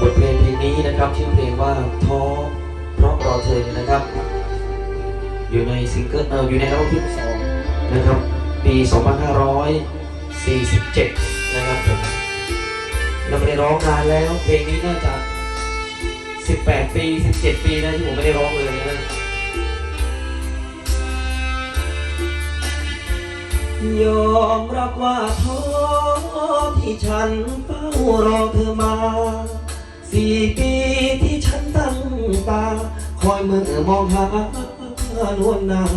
บทเพลงเพลงนี้นะครับชื่อเพลงว่าท้อเพราะรอเธอนะครับ อยู่ในซิงเกิลเอออยู่ในอัลบั้มที่สองนะครับปี2547 นะครับผมเราไม่ได้ร้องนานแล้ว เพลงนี้น่าจะ 18 ปี 17 ปีนะที่ผมไม่ได้ร้องเลยนะยอมรับว่าท้อที่ฉันเฝ้ารอเธอมา อยมือมองหานวลนาง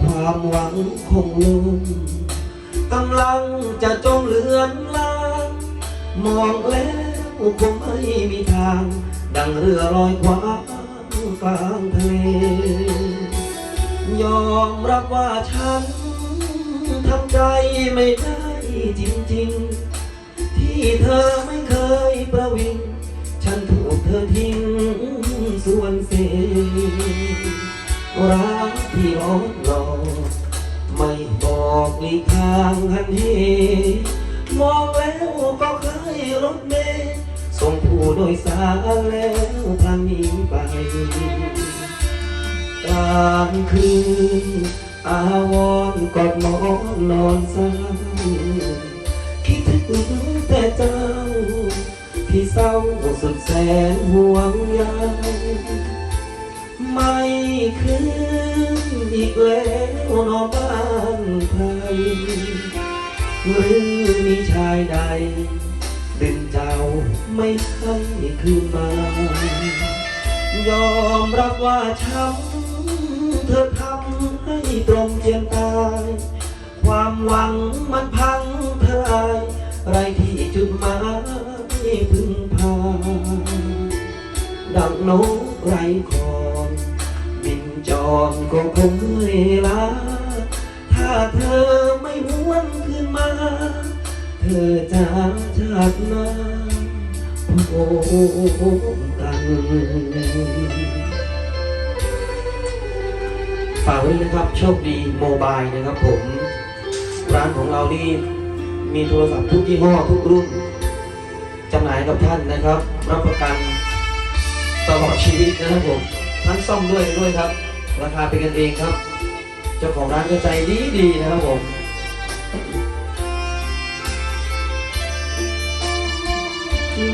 ความหวังคงลืมกำลังจะจมเลือนลางมองแล้วคงไม่มีทาง ดังเรือลอยคว้างกลางทะเลยอมรับว่าฉันทำใจไม่ได้จริง ๆ ที่เธอไม่เคยประวิง ฉันถูกเธอทิ้ง วนเศษรักที่ร้อนรอไม่บอกลีกทางหันเหมองแล้วก็เคยรถเมล์ส่งผู้โดยสารแล้วทางนี้ไปกลางคืนอาวรณ์กอดหมอนนอนเศร้าคิดถึงแต่เจ้า ที่เศร้าสุดแสนห่วงใยไม่คืนอีกแล้วนอบ้านใครหรือมีชายใดดึงเจ้าไม่ให้คืนมายอมรับว่าช้ำเธอทำให้ตรงเจียนตาย ความหวังมันพังทลายไรที่จุดหมาย ดังนกไรคอนบินจรก็คงเมื่อยล้าถ้าเธอไม่หวนคืนมา เธอจะชาติหน้าพบกันฝากไว้นะครับโชคดีโมบายนะครับผม ร้านของเรานี่มีโทรศัพท์ทุกยี่ห้อทุกรุ่นจำหน่ายกับท่านนะครับ รับประกัน ตลอดชีวิตนะครับผมทั้งซ่อมด้วยด้วยครับ ราคาเป็นกันเองครับ เจ้าของร้านก็ใจดีดีนะครับผม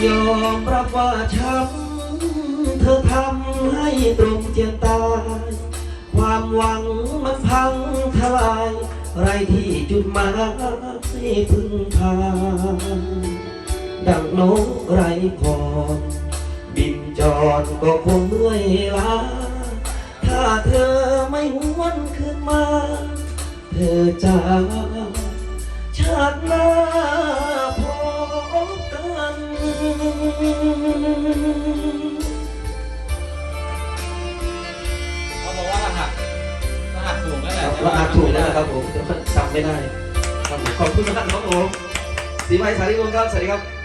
ยอมรับว่าช้ำเธอทำให้ตรงเจียนตายความหวังมันพังทลาย ไรที่จุดหมายพึ่งพาดังนกไรค อนก็คงเมื่อยล้าถ้าเธอไม่หวนคืนมา เธอจะชาติหน้าพบกัน เขาบอกว่ารหัสรหัสถูกแล้วแหละว่าอาจถูกแล้วนะครับผมแต่ว่าจำไม่ได้ครับผมขอบคุณมากครับผมสีไม้สารีวงศ์ครับสวัสดีครับ